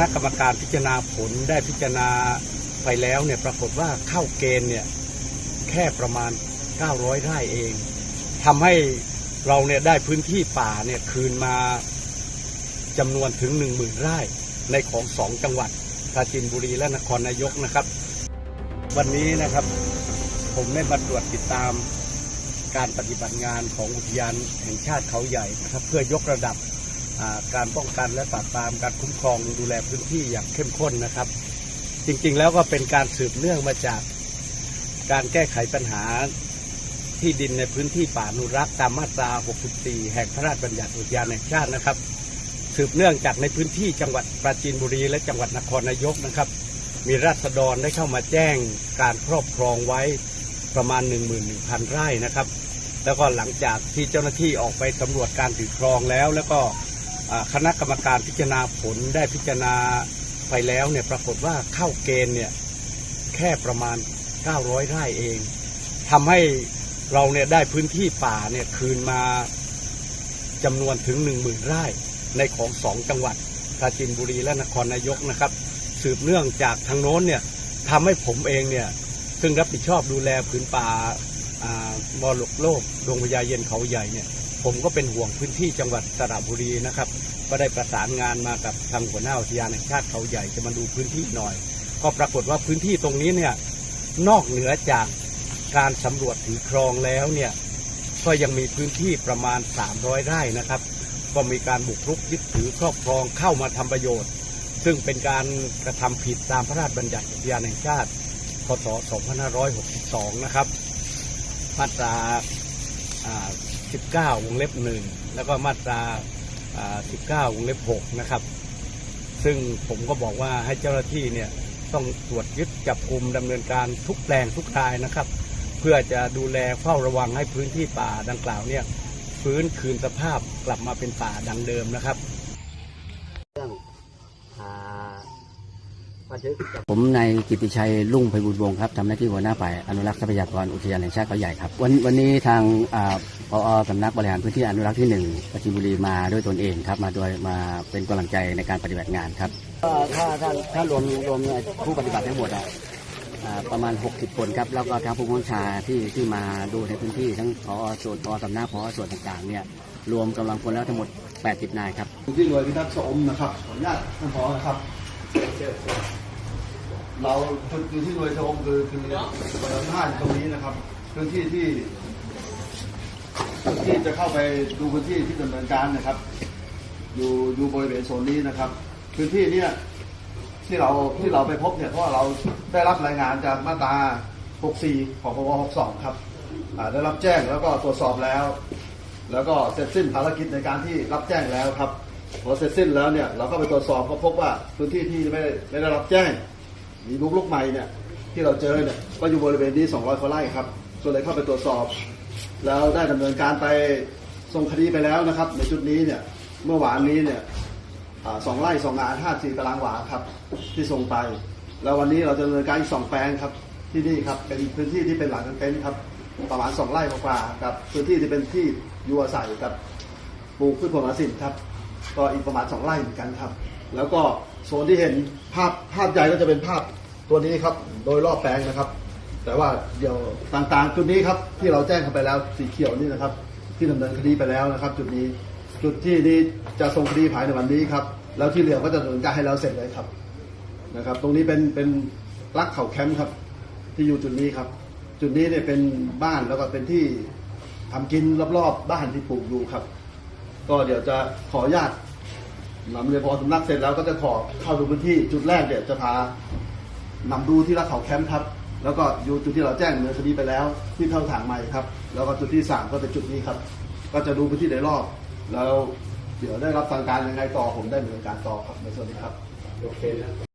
ณะกรรมการพิจารณาผลได้พิจารณาไปแล้วเนี่ยปรากฏว่าเข้าเกณฑ์เนี่ยแค่ประมาณ 900 ไร่เองทำให้เราเนี่ยได้พื้นที่ป่าเนี่ยคืนมาจำนวนถึง 10,000 ไร่ในของสองจังหวัดปราจีนบุรีและนครนายกนะครับ วันนี้นะครับผมได้มาตรวจติดตามการปฏิบัติงานของอุทยานแห่งชาติเขาใหญ่นะครับ เพื่อยกระดับ การป้องกันและปราบปรามการคุ้มครองดูแลพื้นที่อย่างเข้มข้นนะครับ จริงๆแล้วก็เป็นการสืบเนื่องมาจากการแก้ไขปัญหาที่ดินในพื้นที่ป่าอนุรักษ์ตามมาตรา 64 แห่งพระราชบัญญัติอุทยานแห่งชาตินะครับ สืบเนื่องจากในพื้นที่จังหวัดปราจีนบุรี และจังหวัดนครนายกนะครับ มีราษฎรได้เข้ามาแจ้งการครอบครองไว้ประมาณ 11,000 ไร่นะครับ แล้วก็หลังจากที่เจ้าหน้าที่ออกไปสำรวจการถือครองแล้ว แล้วก็ คณะกรรมการพิจารณาผลได้พิจารณาไปแล้วเนี่ยปรากฏว่าเข้าเกณฑ์เนี่ยแค่ประมาณ 900 ไร่เองทำให้เราเนี่ยได้พื้นที่ป่าเนี่ยคืนมาจำนวนถึง 10,000 ไร่ในของสองจังหวัดปราจีนบุรีและนครนายกนะครับ สืบเนื่องจากทางโน้นเนี่ยทำให้ผมเองเนี่ยซึ่งรับผิดชอบดูแลผืนป่า มรดกโลกดวงพญาเย็นเขาใหญ่เนี่ยผมก็เป็นห่วงพื้นที่จังหวัดสระบุรีนะครับ ก็ได้ประสานงานมากับทางหัวหน้าอุทยานแห่งชาติเขาใหญ่จะมาดูพื้นที่หน่อย ก็ปรากฏว่าพื้นที่ตรงนี้เนี่ยนอกเหนือจากการสำรวจถือครองแล้วเนี่ยก็ยังมีพื้นที่ประมาณ 300 ไร่นะครับ ก็มีการบุกรุกยึดถือครอบครองเข้ามาทำประโยชน์ ซึ่งเป็นการกระทำผิดตามพระราชบัญญัติอุทยานแห่งชาติพศ 2562 นะครับ มาตรา19 วงเล็บ1แล้วก็มาตราอ่า19 วงเล็บ6นะครับ ซึ่งผมก็บอกว่าให้เจ้าหน้าที่เนี่ยต้องตรวจยึดจับกลุ่มดำเนินการทุกแปลงทุกรายนะครับ เพื่อจะดูแลเฝ้าระวังให้พื้นที่ป่าดังกล่าวเนี่ยฟื้นคืนสภาพกลับมาเป็นป่าดังเดิมนะครับ เรื่องอ่าบันทึกจับ ผมนายกิติชัยลุ่งไพบูลย์วงศ์ครับทำหน้าที่หัวหน้าฝ่ายอนุรักษ์ทรัพยากรอุทยานแห่งชาติเขาใหญ่ครับวันวันนี้ทางอ่าพอสำนักบริหารพื้นที่อนุรักษ์ที่หนึ่งปราจีนบุรีมาด้วยตนเองครับ มาโดยมาเป็นกำลังใจในการปฏิบัติงานครับถ้าถ้าถ้ารวมรวมผู้ปฏิบัติทั้งหมดอะอ่าประมาณ 60 คนครับ แล้วก็ทั้งผู้บังคับบัญชาที่ที่มาดูในพื้นที่ทั้งพอส่วนพอสำนักพอส่วนต่างๆเนี่ยรวมกำลังคนแล้วทั้งหมด 80 นายครับที่หน่วยพิทักษ์ชมนะครับขออนุญาตท่านผอนะครับ เราจุดที่หน่วยชมคือคือบริเวณห้าตรงนี้นะครับพื้นที่ที่ที่จะเข้าไปดูพื้นที่ที่ดำเนินการนะครับ อยู่อยู่บริเวณโซนนี้นะครับ พื้นที่เนี้ยที่เราที่เราไปพบเนี่ยเพราะเราได้รับรายงานจากมาตรา 64 ของพบ62 ครับได้รับแจ้งแล้วก็ตรวจสอบแล้ว แล้วก็เสร็จสิ้นภารกิจในการที่รับแจ้งแล้วครับ พอเสร็จสิ้นแล้วเนี่ยเราก็ไปตรวจสอบก็พบว่าพื้นที่ที่ไม่ได้ไม่ได้รับแจ้ง มีลุกลุกใหม่เนี่ยที่เราเจอเนี่ยก็อยู่บริเวณนี้ 200กว่าไร่ครับส่วนเลยเข้าไปตรวจสอบ แล้วได้ดำเนินการไปส่งคดีไปแล้วนะครับ ในจุดนี้เนี่ยเมื่อวานนี้เนี่ยสองไร่สองงานห้าสี่ตารางวาครับ ที่ส่งไป แล้ววันนี้เราจะดำเนินการอีกสองแปลงครับที่นี่ครับเป็นพื้นที่ที่เป็นหลังเป็นท์ครับประมาณสองไร่กว่าๆกับพื้นที่ที่เป็นที่อยู่อาศัยกับปลูกพืชผลไม้สินครับ ก็อีกประมาณสองไร่เหมือนกันครับ แล้วก็โซนที่เห็นภาพภาพใหญ่ก็จะเป็นภาพตัวนี้ครับ โดยรอบแปลงนะครับ แต่ว่าเดี๋ยวต่างๆ จุดนี้ครับที่เราแจ้งเข้าไปแล้วสีเขียวนี่นะครับ ที่ดำเนินคดีไปแล้วนะครับ จุดนี้จุดที่นี้จะส่งคดีภายในวันนี้ครับ แล้วที่เหลือก็จะดำเนินการให้เราเสร็จเลยครับนะครับ ตรงนี้เป็นเป็นรักเขาแคมป์ครับ ที่อยู่จุดนี้ครับ จุดนี้เนี่ยเป็นบ้านแล้วก็เป็นที่ทำกินรอบๆบ้านที่ปลูกอยู่ครับ ก็เดี๋ยวจะขออนุญาตนำเรียนพอสำนักเสร็จแล้วก็จะขอเข้าดูพื้นที่จุดแรกเดี๋ยวจะพานำดูที่รักเขาแคมป์ครับ แล้วก็อยู่จุดที่เราแจ้งเนินคดีไปแล้ว ที่เข้าถางใหม่ครับ แล้วก็จุดที่สามก็เป็นจุดนี้ครับ ก็จะดูพื้นที่โดยรอบ แล้วเดี๋ยวได้รับสั่งการยังไงต่อผมได้ดำเนินการต่อครับในส่วนนี้ครับโอเคนะ